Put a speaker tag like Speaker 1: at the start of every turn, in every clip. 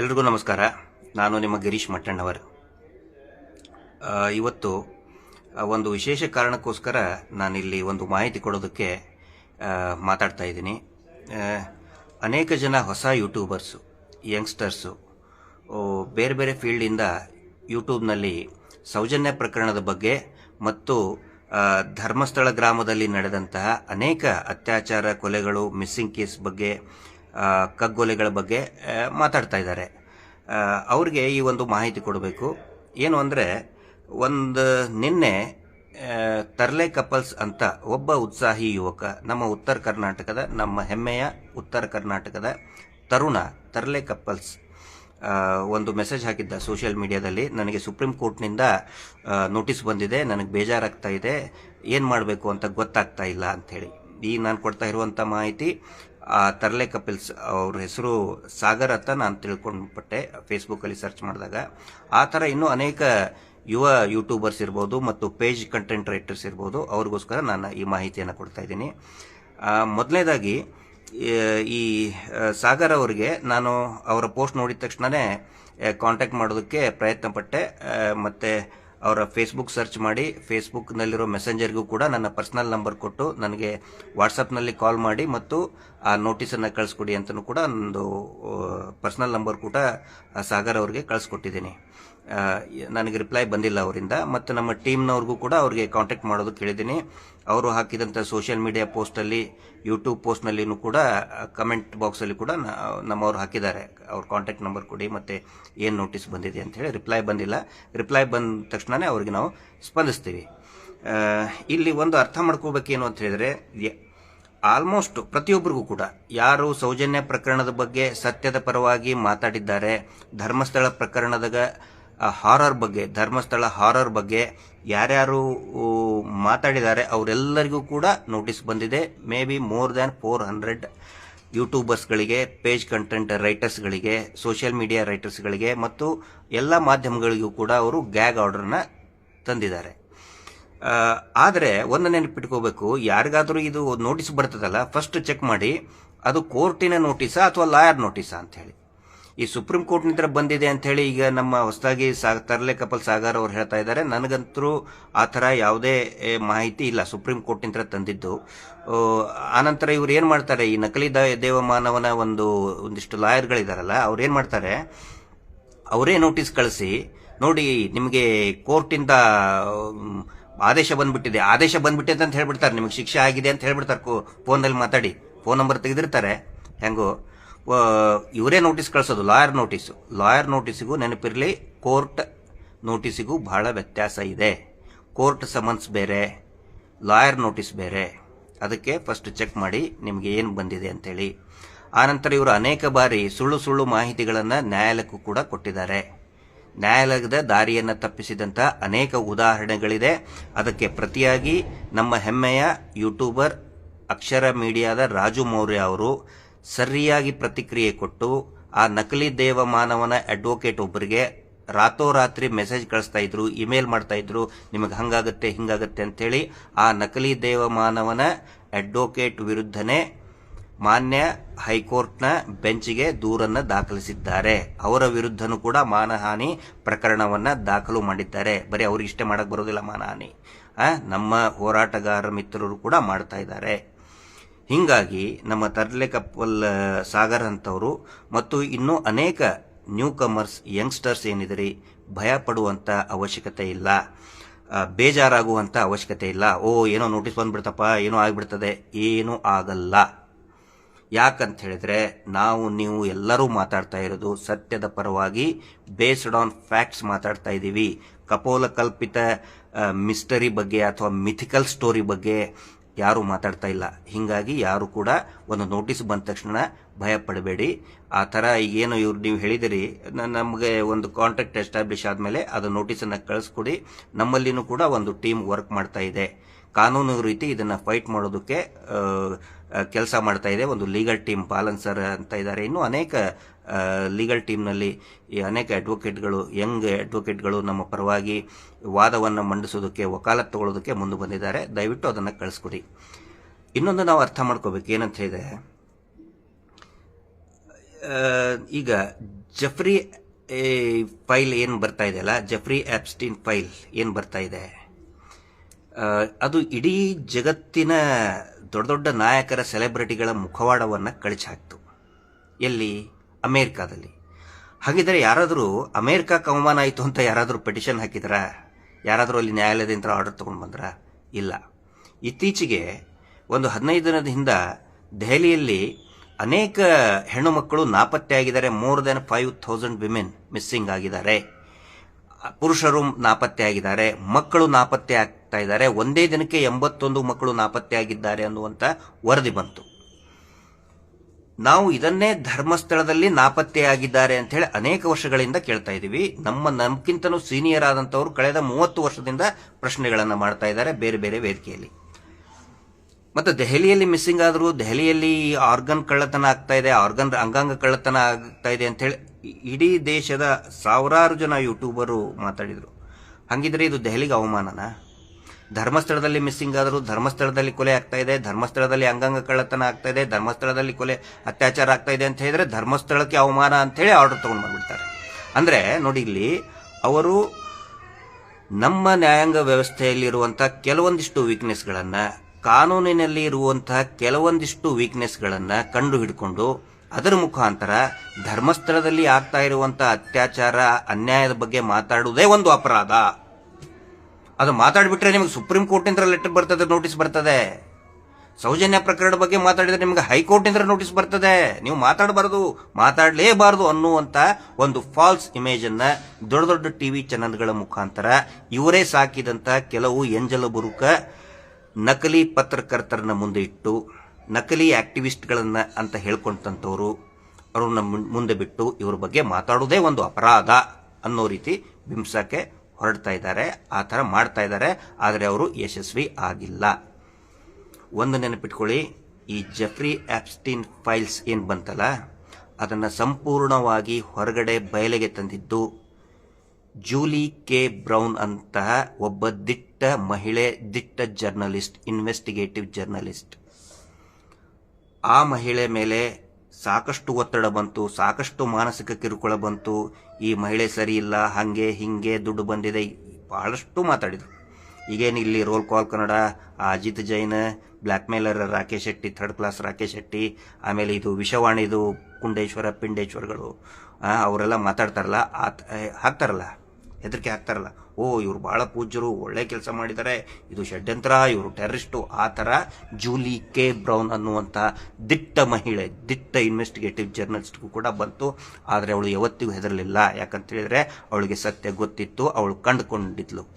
Speaker 1: ಎಲ್ರಿಗೂ ನಮಸ್ಕಾರ. ನಾನು ನಿಮ್ಮ ಗಿರೀಶ್ ಮಟ್ಟಣ್ಣವರ್. ಇವತ್ತು ಒಂದು ವಿಶೇಷ ಕಾರಣಕ್ಕೋಸ್ಕರ ನಾನಿಲ್ಲಿ ಒಂದು ಮಾಹಿತಿ ಕೊಡೋದಕ್ಕೆ ಮಾತಾಡ್ತಾ ಇದ್ದೀನಿ. ಅನೇಕ ಜನ ಹೊಸ ಯೂಟ್ಯೂಬರ್ಸು, ಯಂಗ್ಸ್ಟರ್ಸು ಬೇರೆ ಬೇರೆ ಫೀಲ್ಡಿಂದ ಯೂಟ್ಯೂಬ್ನಲ್ಲಿ ಸೌಜನ್ಯ ಪ್ರಕರಣದ ಬಗ್ಗೆ ಮತ್ತು ಧರ್ಮಸ್ಥಳ ಗ್ರಾಮದಲ್ಲಿ ನಡೆದಂತಹ ಅನೇಕ ಅತ್ಯಾಚಾರ, ಕೊಲೆಗಳು, ಮಿಸ್ಸಿಂಗ್ ಕೇಸ್ ಬಗ್ಗೆ ಕಗ್ಗೊಲೆಗಳ ಬಗ್ಗೆ ಮಾತಾಡ್ತಾ ಇದ್ದಾರೆ. ಅವ್ರಿಗೆ ಈ ಒಂದು ಮಾಹಿತಿ ಕೊಡಬೇಕು. ಏನು ಅಂದರೆ, ಒಂದು ನಿನ್ನೆ ತರ್ಲೆ ಕಪಲ್ಸ್ ಅಂತ ಒಬ್ಬ ಉತ್ಸಾಹಿ ಯುವಕ, ನಮ್ಮ ಉತ್ತರ ಕರ್ನಾಟಕದ, ನಮ್ಮ ಹೆಮ್ಮೆಯ ಉತ್ತರ ಕರ್ನಾಟಕದ ತರುಣ ತರ್ಲೆ ಕಪಲ್ಸ್ ಒಂದು ಮೆಸೇಜ್ ಹಾಕಿದ್ದ ಸೋಷಿಯಲ್ ಮೀಡಿಯಾದಲ್ಲಿ. ನನಗೆ ಸುಪ್ರೀಂ ಕೋರ್ಟ್ನಿಂದ ನೋಟಿಸ್ ಬಂದಿದೆ. ನನಗೆ ಬೇಜಾರಾಗ್ತಾ ಇದೆ. ಏನು ಮಾಡಬೇಕು ಅಂತ ಗೊತ್ತಾಗ್ತಾ ಇಲ್ಲ ಅಂಥೇಳಿ ಈ ನಾನು ಕೊಡ್ತಾ ಇರುವಂಥ ಮಾಹಿತಿ ಆ ತರಲೆ ಕಪಿಲ್ಸ್ ಅವ್ರ ಹೆಸರು ಸಾಗರ್ ಅಂತ ನಾನು ತಿಳ್ಕೊಂಡ್ಬಿಟ್ಟೆ ಫೇಸ್ಬುಕ್ಕಲ್ಲಿ ಸರ್ಚ್ ಮಾಡಿದಾಗ. ಆ ಥರ ಇನ್ನೂ ಅನೇಕ ಯುವ ಯೂಟ್ಯೂಬರ್ಸ್ ಇರ್ಬೋದು ಮತ್ತು ಪೇಜ್ ಕಂಟೆಂಟ್ ರೈಟರ್ಸ್ ಇರ್ಬೋದು, ಅವ್ರಿಗೋಸ್ಕರ ನಾನು ಈ ಮಾಹಿತಿಯನ್ನು ಕೊಡ್ತಾ ಇದ್ದೀನಿ. ಮೊದಲನೇದಾಗಿ ಈ ಸಾಗರ್ ಅವರಿಗೆ ನಾನು ಅವರ ಪೋಸ್ಟ್ ನೋಡಿದ ತಕ್ಷಣವೇ ಕಾಂಟ್ಯಾಕ್ಟ್ ಮಾಡೋದಕ್ಕೆ ಪ್ರಯತ್ನ ಪಟ್ಟೆ ಮತ್ತೆ ಅವರ ಫೇಸ್ಬುಕ್ ಸರ್ಚ್ ಮಾಡಿ ಫೇಸ್ಬುಕ್ನಲ್ಲಿರೋ ಮೆಸೆಂಜರ್ಗೂ ಕೂಡ ನನ್ನ ಪರ್ಸನಲ್ ನಂಬರ್ ಕೊಟ್ಟು ನನಗೆ ವಾಟ್ಸಪ್ನಲ್ಲಿ ಕಾಲ್ ಮಾಡಿ ಮತ್ತು ಆ ನೋಟಿಸನ್ನು ಕಳಿಸ್ಕೊಡಿ ಅಂತಲೂ ಕೂಡ ಒಂದು ಪರ್ಸನಲ್ ನಂಬರ್ ಕೂಡ ಸಾಗರ್ ಅವರಿಗೆ ಕಳಿಸ್ಕೊಟ್ಟಿದ್ದೀನಿ. ನನಗೆ ರಿಪ್ಲೈ ಬಂದಿಲ್ಲ ಅವರಿಂದ. ಮತ್ತು ನಮ್ಮ ಟೀಮ್ನವ್ರಿಗೂ ಕೂಡ ಅವ್ರಿಗೆ ಕಾಂಟ್ಯಾಕ್ಟ್ ಮಾಡೋದು ಕೇಳಿದ್ದೀನಿ. ಅವರು ಹಾಕಿದಂಥ ಸೋಷಿಯಲ್ ಮೀಡಿಯಾ ಪೋಸ್ಟಲ್ಲಿ ಯೂಟ್ಯೂಬ್ ಪೋಸ್ಟ್ನಲ್ಲಿಯೂ ಕೂಡ ಕಮೆಂಟ್ ಬಾಕ್ಸಲ್ಲಿ ಕೂಡ ನಮ್ಮವ್ರು ಹಾಕಿದ್ದಾರೆ. ಅವ್ರ ಕಾಂಟ್ಯಾಕ್ಟ್ ನಂಬರ್ ಕೊಡಿ, ಮತ್ತು ಏನು ನೋಟಿಸ್ ಬಂದಿದೆ ಅಂಥೇಳಿ ರಿಪ್ಲೈ ಬಂದಿಲ್ಲ. ರಿಪ್ಲೈ ಬಂದ ತಕ್ಷಣವೇ ಅವ್ರಿಗೆ ನಾವು ಸ್ಪಂದಿಸ್ತೀವಿ. ಇಲ್ಲಿ ಒಂದು ಅರ್ಥ ಮಾಡ್ಕೋಬೇಕೇನು ಅಂತ ಹೇಳಿದ್ರೆ ಆಲ್ಮೋಸ್ಟ್ ಪ್ರತಿಯೊಬ್ಬರಿಗೂ ಕೂಡ, ಯಾರು ಸೌಜನ್ಯ ಪ್ರಕರಣದ ಬಗ್ಗೆ ಸತ್ಯದ ಪರವಾಗಿ ಮಾತಾಡಿದ್ದಾರೆ, ಧರ್ಮಸ್ಥಳ ಪ್ರಕರಣದ ಹಾರರ್ ಬಗ್ಗೆ ಧರ್ಮಸ್ಥಳ ಹಾರರ್ ಬಗ್ಗೆ ಯಾರ್ಯಾರು ಮಾತಾಡಿದ್ದಾರೆ ಅವರೆಲ್ಲರಿಗೂ ಕೂಡ ನೋಟಿಸ್ ಬಂದಿದೆ. Maybe more than four hundred ಯೂಟ್ಯೂಬರ್ಸ್ಗಳಿಗೆ page content ರೈಟರ್ಸ್ಗಳಿಗೆ ಸೋಷಿಯಲ್ ಮೀಡಿಯಾ ರೈಟರ್ಸ್ಗಳಿಗೆ ಮತ್ತು ಎಲ್ಲ ಮಾಧ್ಯಮಗಳಿಗೂ ಕೂಡ ಅವರು ಗ್ಯಾಗ್ ಆರ್ಡರ್ನ ತಂದಿದ್ದಾರೆ. ಆ, ಆದರೆ ಒಂದು ನೆನಪಿಟ್ಕೋಬೇಕು ಯಾರಿಗಾದರೂ ಇದು ನೋಟಿಸ್ ಬರ್ತದಲ್ಲ ಫಸ್ಟ್ ಚೆಕ್ ಮಾಡಿ ಅದು ಕೋರ್ಟಿನ ನೋಟಿಸಾ ಅಥವಾ ಲಾಯರ್ ನೋಟಿಸಾ ಅಂತ ಹೇಳಿ. ಈ ಸುಪ್ರೀಂ ಕೋರ್ಟ್ನಿಂದ ಬಂದಿದೆ ಅಂತ ಹೇಳಿ ಈಗ ನಮ್ಮ ಹೊಸದಾಗಿ ತರ್ಲೆ ಕಪಲ್ ಸಾಗರ್ ಅವ್ರು ಹೇಳ್ತಾ ಇದ್ದಾರೆ. ನನಗಂತರೂ ಆ ಥರ ಯಾವುದೇ ಮಾಹಿತಿ ಇಲ್ಲ. ಸುಪ್ರೀಂ ಕೋರ್ಟ್ನಿಂದ ತಂದಿದ್ದು. ಆನಂತರ ಇವ್ರು ಏನು ಮಾಡ್ತಾರೆ? ಈ ನಕಲಿ ದೇವಮಾನವನ ಒಂದು, ಒಂದಿಷ್ಟು ಲಾಯರ್ಗಳಿದಾರಲ್ಲ, ಅವ್ರು ಏನು ಮಾಡ್ತಾರೆ? ಅವರೇ ನೋಟಿಸ್ ಕಳಿಸಿ, ನೋಡಿ, ನಿಮಗೆ ಕೋರ್ಟಿಂದ ಆದೇಶ ಬಂದ್ಬಿಟ್ಟಿದೆ. ಆದೇಶ ಬಂದ್ಬಿಟ್ಟಿದೆ ಅಂತ ಹೇಳ್ಬಿಡ್ತಾರೆ. ನಿಮಗೆ ಶಿಕ್ಷೆ ಆಗಿದೆ ಅಂತ ಹೇಳ್ಬಿಡ್ತಾರೆ. ಫೋನಲ್ಲಿ ಮಾತಾಡಿ. ಫೋನ್ ನಂಬರ್ ತೆಗೆದಿರ್ತಾರೆ. ಹೆಂಗೋ. ಇವರೇ ನೋಟಿಸ್ ಕಳಿಸೋದು ಲಾಯರ್ ನೋಟಿಸು ಲಾಯರ್ ನೋಟಿಸಿಗೂ ನೆನಪಿರಲಿ ಕೋರ್ಟ್ ನೋಟಿಸಿಗೂ ಬಹಳ ವ್ಯತ್ಯಾಸ ಇದೆ. ಕೋರ್ಟ್ ಸಮನ್ಸ್ ಬೇರೆ ಲಾಯರ್ ನೋಟಿಸ್ ಬೇರೆ. ಅದಕ್ಕೆ ಫಸ್ಟ್ ಚೆಕ್ ಮಾಡಿ ನಿಮಗೆ ಏನು ಬಂದಿದೆ ಅಂತೇಳಿ. ಆನಂತರ ಇವರು ಅನೇಕ ಬಾರಿ ಸುಳ್ಳು ಸುಳ್ಳು ಮಾಹಿತಿಗಳನ್ನು ನ್ಯಾಯಾಲಯಕ್ಕೂ ಕೂಡ ಕೊಟ್ಟಿದ್ದಾರೆ. ನ್ಯಾಯಾಲಯದ ದಾರಿಯನ್ನು ತಪ್ಪಿಸಿದಂಥ ಅನೇಕ ಉದಾಹರಣೆಗಳಿದೆ. ಅದಕ್ಕೆ ಪ್ರತಿಯಾಗಿ ನಮ್ಮ ಹೆಮ್ಮೆಯ ಯೂಟ್ಯೂಬರ್ ಅಕ್ಷರ ಮೀಡಿಯಾದ ರಾಜು ಮೌರ್ಯ ಅವರು ಸರಿಯಾಗಿ ಪ್ರತಿಕ್ರಿಯೆ ಕೊಟ್ಟು ಆ ನಕಲಿ ದೇವಮಾನವನ ಅಡ್ವೊಕೇಟ್ ಒಬ್ಬರಿಗೆ ರಾತೋರಾತ್ರಿ ಮೆಸೇಜ್ ಕಳಿಸ್ತಾ ಇದ್ರು ಇಮೇಲ್ ಮಾಡ್ತಾ ಇದ್ರು, ನಿಮಗೆ ಹಂಗಾಗತ್ತೆ, ಹಿಂಗಾಗತ್ತೆ ಅಂತೇಳಿ ಆ ನಕಲಿ ದೇವಮಾನವನ ಅಡ್ವೊಕೇಟ್ ವಿರುದ್ಧನೇ ಮಾನ್ಯ ಹೈಕೋರ್ಟ್ನ ಬೆಂಚ್ಗೆ ದೂರನ್ನ ದಾಖಲಿಸಿದ್ದಾರೆ. ಅವರ ವಿರುದ್ಧನೂ ಕೂಡ ಮಾನಹಾನಿ ಪ್ರಕರಣವನ್ನ ದಾಖಲು ಮಾಡಿದ್ದಾರೆ. ಬರೀ ಅವ್ರಿಗೆ ಇಷ್ಟೇ ಮಾಡಕ್ಕೆ ಬರೋದಿಲ್ಲ ಮಾನಹಾನಿ. ನಮ್ಮ ಹೋರಾಟಗಾರ ಮಿತ್ರರು ಕೂಡ ಮಾಡ್ತಾ ಇದ್ದಾರೆ. ಹಿಂಗಾಗಿ ನಮ್ಮ ತರ್ಲೆ ಕಪ್ಪಲ್ ಸಾಗರ್ ಅಂತವರು ಮತ್ತು ಇನ್ನೂ ಅನೇಕ ನ್ಯೂ ಕಮರ್ಸ್ ಯಂಗ್ಸ್ಟರ್ಸ್ ಏನಿದ್ರಿ ಭಯ ಪಡುವಂಥ ಅವಶ್ಯಕತೆ ಇಲ್ಲ. ಬೇಜಾರಾಗುವಂಥ ಅವಶ್ಯಕತೆ ಇಲ್ಲ. ಓ, ಏನೋ ನೋಟಿಸ್ ಬಂದ್ಬಿಡ್ತಪ್ಪ, ಏನೋ ಆಗಿಬಿಡ್ತದೆ, ಏನೂ ಆಗಲ್ಲ. ಯಾಕಂತ ಹೇಳಿದ್ರೆ, ನಾವು, ನೀವು ಎಲ್ಲರೂ ಮಾತಾಡ್ತಾ ಇರೋದು ಸತ್ಯದ ಪರವಾಗಿ ಬೇಸ್ಡ್ ಆನ್ ಫ್ಯಾಕ್ಟ್ಸ್ ಮಾತಾಡ್ತಾ ಇದ್ದೀವಿ. ಕಪೋಲ ಕಲ್ಪಿತ ಮಿಸ್ಟರಿ ಬಗ್ಗೆ ಅಥವಾ ಮಿಥಿಕಲ್ ಸ್ಟೋರಿ ಬಗ್ಗೆ ಯಾರು ಮಾತಾಡ್ತಾ ಇಲ್ಲ. ಹಿಂಗಾಗಿ ಯಾರು ಕೂಡ ಒಂದು ನೋಟಿಸ್ ಬಂದ ತಕ್ಷಣ ಭಯ ಪಡಬೇಡಿ ಆ ಥರ ಈಗೇನು ಇವ್ರು ನೀವು ಹೇಳಿದಿರಿ ನಮಗೆ ಒಂದು ಕಾಂಟ್ರಾಕ್ಟ್ ಎಸ್ಟಾಬ್ಲಿಷ್ ಆದಮೇಲೆ ಅದು ನೋಟಿಸನ್ನು ಕಳಿಸ್ಕೊಡಿ. ನಮ್ಮಲ್ಲಿನೂ ಕೂಡ ಒಂದು ಟೀಮ್ ವರ್ಕ್ ಮಾಡ್ತಾ ಇದೆ. ಕಾನೂನು ರೀತಿ ಇದನ್ನು ಫೈಟ್ ಮಾಡೋದಕ್ಕೆ ಕೆಲಸ ಮಾಡ್ತಾ ಇದೆ. ಒಂದು ಲೀಗಲ್ ಟೀಮ್, ಪಾಲನ್ ಸರ್ ಅಂತ ಇದ್ದಾರೆ. ಇನ್ನೂ ಅನೇಕ ಲೀಗಲ್ ಟೀಮ್ನಲ್ಲಿ ಈ ಅನೇಕ ಅಡ್ವೊಕೇಟ್ಗಳು ಯಂಗ್ ಅಡ್ವೊಕೇಟ್ಗಳು ನಮ್ಮ ಪರವಾಗಿ ವಾದವನ್ನು ಮಂಡಿಸೋದಕ್ಕೆ ವಕಾಲತ್ ತಗೊಳ್ಳೋದಕ್ಕೆ ಮುಂದೆ ಬಂದಿದ್ದಾರೆ. ದಯವಿಟ್ಟು ಅದನ್ನು ಕಳಿಸ್ಕೊಡಿ. ಇನ್ನೊಂದು ನಾವು ಅರ್ಥ ಮಾಡ್ಕೋಬೇಕು. ಏನಂತ ಹೇಳಿದೆ ಈಗ ಜಫ್ರಿ ಫೈಲ್ ಏನು ಬರ್ತಾ ಇದೆ ಅಲ್ಲ? ಜಫ್ರಿ ಆಪ್ಸ್ಟಿನ್ ಫೈಲ್ ಏನು ಬರ್ತಾ ಇದೆ? ಅದು ಇಡೀ ಜಗತ್ತಿನ ದೊಡ್ಡ ದೊಡ್ಡ ನಾಯಕರ ಸೆಲೆಬ್ರಿಟಿಗಳ ಮುಖವಾಡವನ್ನು ಕಳಿಸಾಕ್ತು ಎಲ್ಲಿ? ಅಮೇರಿಕಾದಲ್ಲಿ. ಹಾಗಿದ್ರೆ ಯಾರಾದರೂ ಅಮೇರಿಕಾಕ್ಕೆ ಅವಮಾನ ಆಯಿತು ಅಂತ ಯಾರಾದರೂ ಪೆಟಿಷನ್ ಹಾಕಿದ್ರ? ಯಾರಾದರೂ ಅಲ್ಲಿ ನ್ಯಾಯಾಲಯದಿಂದ ಆರ್ಡರ್ ತೊಗೊಂಡು ಬಂದ್ರ? ಇಲ್ಲ. ಇತ್ತೀಚೆಗೆ ಒಂದು ಹದಿನೈದು ದಿನದ ಹಿಂದ ದೆಹಲಿಯಲ್ಲಿ ಅನೇಕ ಹೆಣ್ಣು ಮಕ್ಕಳು ನಾಪತ್ತೆ ಆಗಿದ್ದಾರೆ. More than five thousand women missing ಆಗಿದ್ದಾರೆ. ಪುರುಷರು ನಾಪತ್ತೆ ಆಗಿದ್ದಾರೆ. ಮಕ್ಕಳು ನಾಪತ್ತೆ ಆಗ್ತಾ ಇದ್ದಾರೆ. ಒಂದೇ ದಿನಕ್ಕೆ ಎಂಬತ್ತೊಂದು ಮಕ್ಕಳು ನಾಪತ್ತೆ ಆಗಿದ್ದಾರೆ ಅನ್ನುವಂಥ ವರದಿ ಬಂತು. ನಾವು ಇದನ್ನೇ ಧರ್ಮಸ್ಥಳದಲ್ಲಿ ನಾಪತ್ತೆಯಾಗಿದ್ದಾರೆ ಅಂತ ಹೇಳಿ ಅನೇಕ ವರ್ಷಗಳಿಂದ ಕೇಳ್ತಾ ಇದ್ದೀವಿ. ನಮ್ಮ ನಮ್ಗಿಂತನೂ ಸೀನಿಯರ್ ಆದಂತವರು ಕಳೆದ ಮೂವತ್ತು ವರ್ಷದಿಂದ ಪ್ರಶ್ನೆಗಳನ್ನು ಮಾಡ್ತಾ ಇದ್ದಾರೆ ಬೇರೆ ಬೇರೆ ವೇದಿಕೆಯಲ್ಲಿ. ಮತ್ತು ದೆಹಲಿಯಲ್ಲಿ ಮಿಸ್ಸಿಂಗ್ ಆದರೂ, ದೆಹಲಿಯಲ್ಲಿ ಆರ್ಗನ್ ಕಳ್ಳತನ ಆಗ್ತಾ ಇದೆ, ಆರ್ಗನ್ ಅಂಗಾಂಗ ಕಳ್ಳತನ ಆಗ್ತಾ ಇದೆ ಅಂತ ಹೇಳಿ ಇಡೀ ದೇಶದ ಸಾವಿರಾರು ಜನ ಯೂಟ್ಯೂಬರು ಮಾತಾಡಿದರು. ಹಾಗಿದ್ರೆ ಇದು ದೆಹಲಿಗೆ ಅವಮಾನನಾ? ಧರ್ಮಸ್ಥಳದಲ್ಲಿ ಮಿಸ್ಸಿಂಗ್ ಆದರೂ ಧರ್ಮಸ್ಥಳದಲ್ಲಿ ಕೊಲೆ ಆಗ್ತಾ ಇದೆ, ಧರ್ಮಸ್ಥಳದಲ್ಲಿ ಅಂಗಾಂಗ ಕಳ್ಳತನ ಆಗ್ತಾ ಇದೆ, ಧರ್ಮಸ್ಥಳದಲ್ಲಿ ಕೊಲೆ ಅತ್ಯಾಚಾರ ಆಗ್ತಾ ಇದೆ ಅಂತ ಹೇಳಿದ್ರೆ ಧರ್ಮಸ್ಥಳಕ್ಕೆ ಅವಮಾನ ಅಂತ ಹೇಳಿ ಆರ್ಡರ್ ತಗೊಂಡು ಬಂದ್ಬಿಡ್ತಾರೆ. ಅಂದ್ರೆ ನೋಡಿ ಇಲ್ಲಿ ಅವರು ನಮ್ಮ ನ್ಯಾಯಾಂಗ ವ್ಯವಸ್ಥೆಯಲ್ಲಿರುವಂತಹ ಕೆಲವೊಂದಿಷ್ಟು ವೀಕ್ನೆಸ್ಗಳನ್ನ ಕಾನೂನಿನಲ್ಲಿ ಇರುವಂತಹ ಕೆಲವೊಂದಿಷ್ಟು ವೀಕ್ನೆಸ್ಗಳನ್ನ ಕಂಡು ಹಿಡ್ಕೊಂಡು ಅದರ ಮುಖಾಂತರ ಧರ್ಮಸ್ಥಳದಲ್ಲಿ ಆಗ್ತಾ ಇರುವಂತಹ ಅತ್ಯಾಚಾರ, ಅನ್ಯಾಯದ ಬಗ್ಗೆ ಮಾತಾಡುವುದೇ ಒಂದು ಅಪರಾಧ. ಅದು ಮಾತಾಡಿಬಿಟ್ರೆ ನಿಮಗೆ ಸುಪ್ರೀಂ ಕೋರ್ಟಿಂದ ಲೆಟರ್ ಬರ್ತದೆ ನೋಟಿಸ್ ಬರ್ತದೆ. ಸೌಜನ್ಯ ಪ್ರಕರಣ ಬಗ್ಗೆ ಮಾತಾಡಿದ್ರೆ ನಿಮಗೆ ಹೈಕೋರ್ಟಿಂದ ನೋಟಿಸ್ ಬರ್ತದೆ. ನೀವು ಮಾತಾಡಬಾರದು, ಮಾತಾಡಲೇಬಾರದು ಅನ್ನುವಂತ ಒಂದು ಫಾಲ್ಸ್ ಇಮೇಜ್ ದೊಡ್ಡ ದೊಡ್ಡ ದೊಡ್ಡ ಟಿವಿ ಚಾನಲ್ಗಳ ಮುಖಾಂತರ ಇವರೇ ಸಾಕಿದಂತ ಕೆಲವು ಎಂಜಲ ಬುರುಕ ನಕಲಿ ಪತ್ರಕರ್ತರನ್ನ ಮುಂದೆ ಇಟ್ಟು, ನಕಲಿ ಆಕ್ಟಿವಿಸ್ಟ್ಗಳನ್ನು ಅಂತ ಹೇಳ್ಕೊಂಡಂಥವ್ರು ಅವ್ರನ್ನ ಮುಂದೆ ಬಿಟ್ಟು ಇವ್ರ ಬಗ್ಗೆ ಮಾತಾಡೋದೇ ಒಂದು ಅಪರಾಧ ಅನ್ನೋ ರೀತಿ ಬಿಂಬಿಸಕ್ಕೆ ಹೊರಡ್ತಾ ಇದ್ದಾರೆ, ಆ ಥರ ಮಾಡ್ತಾ ಇದ್ದಾರೆ, ಆದರೆ ಅವರು ಯಶಸ್ವಿ ಆಗಿಲ್ಲ. ಒಂದು ನೆನಪಿಟ್ಕೊಳ್ಳಿ, ಈ ಜಫ್ರಿ ಆಪ್ಸ್ಟಿನ್ ಫೈಲ್ಸ್ ಏನು ಬಂತಲ್ಲ? ಅದನ್ನು ಸಂಪೂರ್ಣವಾಗಿ ಹೊರಗಡೆ ಬಯಲಿಗೆ ತಂದಿದ್ದು ಜೂಲಿ ಕೆ. ಬ್ರೌನ್ ಅಂತಹ ಒಬ್ಬ ದಿಟ್ಟ ಮಹಿಳೆ, ದಿಟ್ಟ ಜರ್ನಲಿಸ್ಟ್ ಇನ್ವೆಸ್ಟಿಗೇಟಿವ್ ಜರ್ನಲಿಸ್ಟ್ ಆ ಮಹಿಳೆ ಮೇಲೆ ಸಾಕಷ್ಟು ಒತ್ತಡ ಬಂತು, ಸಾಕಷ್ಟು ಮಾನಸಿಕ ಕಿರುಕುಳ ಬಂತು. ಈ ಮಹಿಳೆ ಸರಿ ಇಲ್ಲ, ಹಾಗೆ ಹಿಂಗೆ ದುಡ್ಡು ಬಂದಿದೆ ಬಹಳಷ್ಟು ಮಾತಾಡಿದರು. ಈಗೇನು ಇಲ್ಲಿ roll call Kannada, Ajit Jain blackmailer Rakesh Shetty third class Rakesh Shetty, ಆಮೇಲೆ ಇದು ವಿಷವಾಣಿದು ಕುಂಡೇಶ್ವರ, ಪಿಂಡೇಶ್ವರಗಳು. ಅವರೆಲ್ಲ ಮಾತಾಡ್ತಾರಲ್ಲ ಆ ಹಾಕ್ತಾರಲ್ಲ. ಹೆದರಿಕೆ ಹಾಕ್ತಾರಲ್ಲ ಓ, ಇವ್ರು ಬಹಳ ಪೂಜ್ಯರು, ಒಳ್ಳೆ ಕೆಲಸ ಮಾಡಿದ್ದಾರೆ ಇದು ಷಡ್ಯಂತ್ರ, ಇವರು ಟೆರರಿಸ್ಟು, ಆ ಥರ ಜೂಲಿ ಕೆ ಬ್ರೌನ್ ಅನ್ನುವಂಥ ದಿಟ್ಟ ಮಹಿಳೆ, ದಿಟ್ಟ ಇನ್ವೆಸ್ಟಿಗೇಟಿವ್ ಜರ್ನಲಿಸ್ಟ್ಗೂ ಕೂಡ ಬಂತು. ಆದರೆ ಅವಳು ಯಾವತ್ತಿಗೂ ಹೆದರಲಿಲ್ಲ. ಯಾಕಂತೇಳಿದರೆ ಅವಳಿಗೆ ಸತ್ಯ ಗೊತ್ತಿತ್ತು, ಅವಳು ಕಂಡುಕೊಂಡಿದ್ಲು.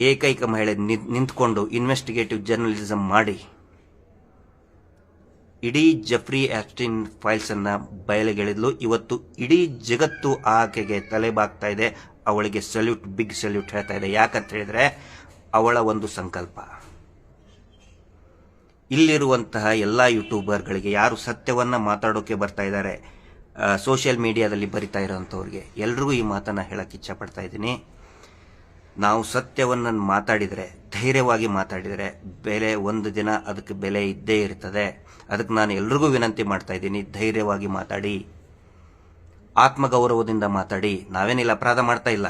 Speaker 1: ಏಕೈಕ ಮಹಿಳೆ ನಿಂತ್- ನಿಂತ್ಕೊಂಡು ಇನ್ವೆಸ್ಟಿಗೇಟಿವ್ ಜರ್ನಲಿಸಮ್ ಮಾಡಿ. ಇಡೀ ಜಫ್ರಿ ಆಸ್ಟಿನ್ ಫೈಲ್ಸ್ ಅನ್ನ ಬಯಲಿಗೆಳೆದ್ಲು. ಇವತ್ತು ಇಡೀ ಜಗತ್ತು ಆಕೆಗೆ ತಲೆಬಾಗ್ತಾ ಇದೆ. ಅವಳಿಗೆ ಸಲ್ಯೂಟ್, ಬಿಗ್ ಸಲ್ಯೂಟ್ ಹೇಳ್ತಾ ಇದೆ. ಯಾಕಂತ ಹೇಳಿದ್ರೆ, ಅವಳ ಒಂದು ಸಂಕಲ್ಪ. ಇಲ್ಲಿರುವಂತಹ ಎಲ್ಲ ಯೂಟ್ಯೂಬರ್ಗಳಿಗೆ ಯಾರು ಸತ್ಯವನ್ನ ಮಾತಾಡೋಕೆ ಬರ್ತಾ ಇದ್ದಾರೆ ಸೋಷಿಯಲ್ ಮೀಡಿಯಾದಲ್ಲಿ ಬರಿತಾ ಇರೋಂಥವ್ರಿಗೆ, ಎಲ್ರಿಗೂ ಈ ಮಾತನ್ನ ಹೇಳಕ್ಕೆ ಇಚ್ಛಪಡ್ತಾ ಇದ್ದೀನಿ. ನಾವು ಸತ್ಯವನ್ನು ಮಾತಾಡಿದರೆ ಧೈರ್ಯವಾಗಿ ಮಾತಾಡಿದರೆ ಬೆಲೆ ಒಂದು ದಿನ ಅದಕ್ಕೆ ಬೆಲೆ ಇದ್ದೇ ಇರ್ತದೆ. ಅದಕ್ಕೆ ನಾನು ಎಲ್ರಿಗೂ ವಿನಂತಿ ಮಾಡ್ತಾ ಇದ್ದೀನಿ, ಧೈರ್ಯವಾಗಿ ಮಾತಾಡಿ. ಆತ್ಮಗೌರವದಿಂದ ಮಾತಾಡಿ. ನಾವೇನಿಲ್ಲ, ಅಪರಾಧ ಮಾಡ್ತಾ ಇಲ್ಲ.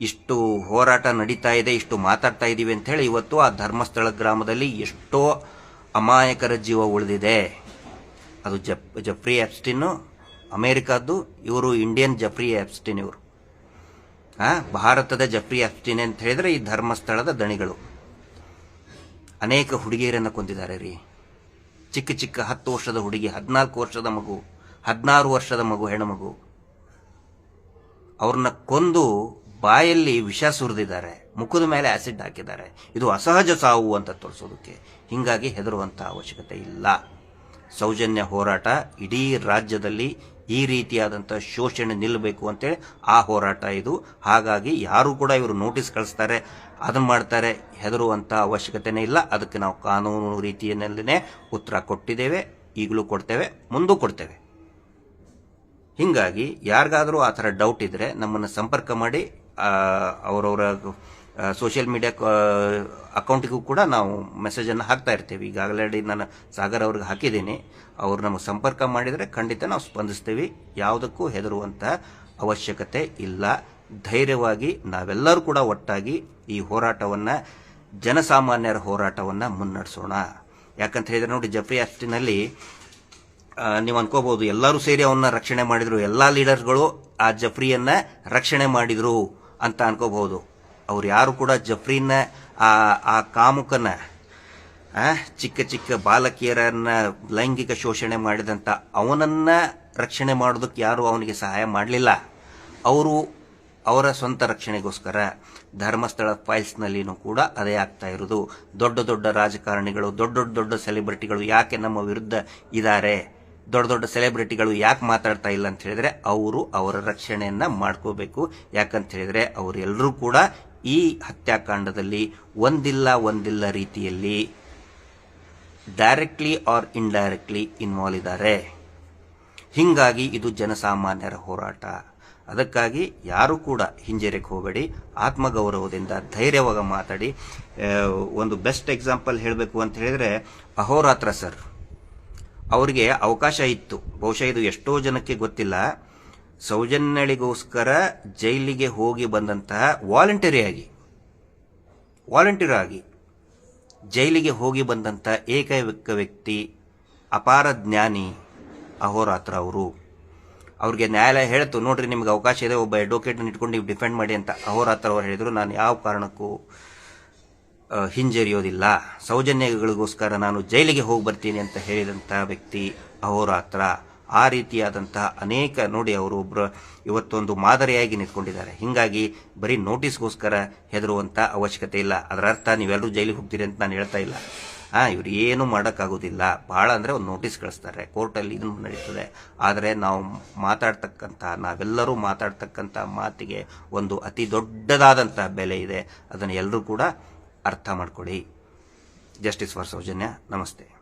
Speaker 1: ಇಷ್ಟು ಹೋರಾಟ ನಡೀತಾ ಇದೆ, ಇಷ್ಟು ಮಾತಾಡ್ತಾ ಇದ್ದೀವಿ ಅಂತ ಹೇಳಿ ಇವತ್ತು ಆ ಧರ್ಮಸ್ಥಳ ಗ್ರಾಮದಲ್ಲಿ ಎಷ್ಟೋ ಅಮಾಯಕರ ಜೀವ ಉಳಿದಿದೆ. ಅದು ಜಪ್, ಜಫ್ರಿ ಆಪ್ಸ್ಟಿನ್ ಅಮೇರಿಕಾದ್ದು, ಇವರು ಇಂಡಿಯನ್ ಜಫ್ರಿ ಆಪ್ಸ್ಟಿನ್ ಇವರು. ಭಾರತದ ಜಫ್ರಿ ಆಪ್ಸ್ಟಿನ್ ಅಂತ ಹೇಳಿದ್ರೆ ಈ ಧರ್ಮಸ್ಥಳದ ದಣಿಗಳು. ಅನೇಕ ಹುಡುಗಿಯರನ್ನು ಕೊಂದಿದ್ದಾರೆ ರೀ. ಚಿಕ್ಕ ಚಿಕ್ಕ ಹತ್ತು ವರ್ಷದ ಹುಡುಗಿ, ಹದಿನಾಲ್ಕು ವರ್ಷದ ಮಗು, ಹದಿನಾರು ವರ್ಷದ ಮಗು, ಹೆಣ್ಣು ಮಗು. ಅವ್ರನ್ನ ಕೊಂದು ಬಾಯಲ್ಲಿ ವಿಷ ಸುರಿದಿದ್ದಾರೆ. ಮುಖದ ಮೇಲೆ ಆಸಿಡ್ ಹಾಕಿದ್ದಾರೆ. ಇದು ಅಸಹಜ ಸಾವು ಅಂತ ತೋರಿಸೋದಕ್ಕೆ ಹೀಗಾಗಿ ಹೆದರುವಂಥ ಅವಶ್ಯಕತೆ ಇಲ್ಲ. ಸೌಜನ್ಯ ಹೋರಾಟ ಇಡೀ ರಾಜ್ಯದಲ್ಲಿ ಈ ರೀತಿಯಾದಂಥ ಶೋಷಣೆ ನಿಲ್ಲಬೇಕು ಅಂತೇಳಿ ಆ ಹೋರಾಟ ಇದು. ಹಾಗಾಗಿ ಯಾರು ಕೂಡ ಇವರು ನೋಟಿಸ್ ಕಳಿಸ್ತಾರೆ ಅದನ್ನು ಮಾಡ್ತಾರೆ ಹೆದರುವಂಥ ಅವಶ್ಯಕತೆನೇ ಇಲ್ಲ. ಅದಕ್ಕೆ ನಾವು ಕಾನೂನು ರೀತಿಯಲ್ಲೇ ಉತ್ತರ ಕೊಟ್ಟಿದ್ದೇವೆ, ಈಗಲೂ ಕೊಡ್ತೇವೆ, ಮುಂದೂ ಕೊಡ್ತೇವೆ. ಹೀಗಾಗಿ ಯಾರಿಗಾದರೂ ಆ ಥರ ಡೌಟ್ ಇದ್ದರೆ ನಮ್ಮನ್ನು ಸಂಪರ್ಕ ಮಾಡಿ ಅವರವರ ಸೋಷಿಯಲ್ ಮೀಡಿಯಾ ಅಕೌಂಟಿಗೂ ಕೂಡ ನಾವು ಮೆಸೇಜನ್ನು ಹಾಕ್ತಾ ಇರ್ತೀವಿ. ಈಗಾಗಲೇ ನಾನು ಸಾಗರ್ ಅವ್ರಿಗೆ ಹಾಕಿದ್ದೀನಿ. ಅವ್ರು ನಮಗೆ ಸಂಪರ್ಕ ಮಾಡಿದರೆ ಖಂಡಿತ ನಾವು ಸ್ಪಂದಿಸ್ತೀವಿ. ಯಾವುದಕ್ಕೂ ಹೆದರುವಂಥ ಅವಶ್ಯಕತೆ ಇಲ್ಲ. ಧೈರ್ಯವಾಗಿ ನಾವೆಲ್ಲರೂ ಕೂಡ ಒಟ್ಟಾಗಿ ಈ ಹೋರಾಟವನ್ನು, ಜನಸಾಮಾನ್ಯರ ಹೋರಾಟವನ್ನು ಮುನ್ನಡೆಸೋಣ. ಯಾಕಂತ ಹೇಳಿದ್ರೆ ನೋಡಿ ಜಫ್ರಿ ಆಸ್ಟಿನಲ್ಲಿ ನೀವು ಅನ್ಕೋಬಹುದು, ಎಲ್ಲರೂ ಸೇರಿ ಅವನ್ನ ರಕ್ಷಣೆ ಮಾಡಿದ್ರು. ಎಲ್ಲ ಲೀಡರ್ಗಳು ಆ ಜಫ್ರಿಯನ್ನ ರಕ್ಷಣೆ ಮಾಡಿದ್ರು ಅಂತ ಅನ್ಕೋಬಹುದು. ಅವ್ರು ಯಾರು ಕೂಡ ಜಫ್ರಿನ ಆ ಆ ಕಾಮುಕನ ಚಿಕ್ಕ ಚಿಕ್ಕ ಬಾಲಕಿಯರನ್ನ ಲೈಂಗಿಕ ಶೋಷಣೆ ಮಾಡಿದಂತ ಅವನನ್ನ ರಕ್ಷಣೆ ಮಾಡೋದಕ್ಕೆ ಯಾರು ಅವನಿಗೆ ಸಹಾಯ ಮಾಡಲಿಲ್ಲ. ಅವರು ಅವರ ಸ್ವಂತ ರಕ್ಷಣೆಗೋಸ್ಕರ ಧರ್ಮಸ್ಥಳ ಫೈಲ್ಸ್ನಲ್ಲಿನೂ ಕೂಡ ಅದೇ ಆಗ್ತಾ ಇರೋದು ದೊಡ್ಡ ದೊಡ್ಡ ರಾಜಕಾರಣಿಗಳು, ದೊಡ್ಡ ದೊಡ್ಡ ದೊಡ್ಡ ಸೆಲೆಬ್ರಿಟಿಗಳು ಯಾಕೆ ನಮ್ಮ ವಿರುದ್ಧ ಇದ್ದಾರೆ? ದೊಡ್ಡ ದೊಡ್ಡ ಸೆಲೆಬ್ರಿಟಿಗಳು ಯಾಕೆ ಮಾತಾಡ್ತಾ ಇಲ್ಲ ಅಂತ ಹೇಳಿದ್ರೆ, ಅವರು ಅವರ ರಕ್ಷಣೆಯನ್ನು ಮಾಡ್ಕೋಬೇಕು. ಯಾಕಂತ ಹೇಳಿದ್ರೆ, ಅವರೆಲ್ಲರೂ ಕೂಡ ಈ ಹತ್ಯಾಕಾಂಡದಲ್ಲಿ ಒಂದಿಲ್ಲ ಒಂದಿಲ್ಲ ರೀತಿಯಲ್ಲಿ ಡೈರೆಕ್ಟ್ಲಿ ಆರ್ ಇಂಡೈರೆಕ್ಟ್ಲಿ ಇನ್ವಾಲ್ವ್ ಇದ್ದಾರೆ. ಹೀಗಾಗಿ ಇದು ಜನಸಾಮಾನ್ಯರ ಹೋರಾಟ. ಅದಕ್ಕಾಗಿ ಯಾರು ಕೂಡ ಹಿಂಜರಿಕೆ ಹೋಗಬೇಡಿ. ಆತ್ಮಗೌರವದಿಂದ ಧೈರ್ಯವಾಗಿ ಮಾತಾಡಿ. ಒಂದು ಬೆಸ್ಟ್ ಎಕ್ಸಾಂಪಲ್ ಹೇಳಬೇಕು ಅಂತ ಹೇಳಿದ್ರೆ ಅಹೋರಾತ್ರ ಸರ್. ಅವರಿಗೆ ಅವಕಾಶ ಇತ್ತು. ಬಹುಶಃ ಇದು ಎಷ್ಟೋ ಜನಕ್ಕೆ ಗೊತ್ತಿಲ್ಲ. ಸೌಜನ್ಯಳಿಗೋಸ್ಕರ ಜೈಲಿಗೆ ಹೋಗಿ ಬಂದಂತಹ ವಾಲಂಟರಿಯಾಗಿ ವಾಲಂಟಿಯರ್ ಆಗಿ ಜೈಲಿಗೆ ಹೋಗಿ ಬಂದಂಥ ಏಕೈಕ ವ್ಯಕ್ತಿ, ಅಪಾರ ಜ್ಞಾನಿ ಅಹೋರಾತ್ರ ಅವರು. ಅವ್ರಿಗೆ ನ್ಯಾಯಾಲಯ ಹೇಳ್ತು, ನೋಡ್ರಿ ನಿಮ್ಗೆ ಅವಕಾಶ ಇದೆ, ಒಬ್ಬ ಅಡ್ವೊಕೇಟ್ನ ಇಟ್ಕೊಂಡು ನೀವು ಡಿಫೆಂಡ್ ಮಾಡಿ ಅಂತ ಅಹೋರಾತ್ರ ಅವರು ಹೇಳಿದರು. ನಾನು ಯಾವ ಕಾರಣಕ್ಕೂ ಹಿಂಜರಿಯೋದಿಲ್ಲ. ಸೌಜನ್ಯಗಳಿಗೋಸ್ಕರ ನಾನು ಜೈಲಿಗೆ ಹೋಗಿ ಬರ್ತೀನಿ ಅಂತ ಹೇಳಿದಂಥ ವ್ಯಕ್ತಿ ಅಹೋರಾತ್ರ. ಆ ರೀತಿಯಾದಂತಹ ಅನೇಕ ನೋಡಿ ಅವರು ಒಬ್ಬರು ಇವತ್ತೊಂದು ಮಾದರಿಯಾಗಿ ನಿಂತ್ಕೊಂಡಿದ್ದಾರೆ. ಹಿಂಗಾಗಿ ಬರೀ ನೋಟಿಸ್ಗೋಸ್ಕರ ಹೆದರುವಂಥ ಅವಶ್ಯಕತೆ ಇಲ್ಲ. ಅದರ ಅರ್ಥ ನೀವೆಲ್ಲರೂ ಜೈಲಿಗೆ ಹೋಗ್ತೀರಿ ಅಂತ ನಾನು ಹೇಳ್ತಾ ಇಲ್ಲ. ಆ, ಇವ್ರು ಏನು ಮಾಡೋಕ್ಕಾಗೋದಿಲ್ಲ. ಭಾಳ ಅಂದರೆ ಒಂದು ನೋಟಿಸ್ ಕಳಿಸ್ತಾರೆ. ಕೋರ್ಟಲ್ಲಿ ಇದನ್ನು ನಡೀತದೆ ಆದರೆ ನಾವು ಮಾತಾಡ್ತಕ್ಕಂಥ, ನಾವೆಲ್ಲರೂ ಮಾತಾಡ್ತಕ್ಕಂಥ ಮಾತಿಗೆ ಒಂದು ಅತಿ ದೊಡ್ಡದಾದಂಥ ಬೆಲೆ ಇದೆ. ಅದನ್ನು ಎಲ್ಲರೂ ಕೂಡ ಅರ್ಥ ಮಾಡ್ಕೊಳ್ಳಿ. ಜಸ್ಟಿಸ್ ಫಾರ್ ಸೌಜನ್ಯ, ನಮಸ್ತೆ.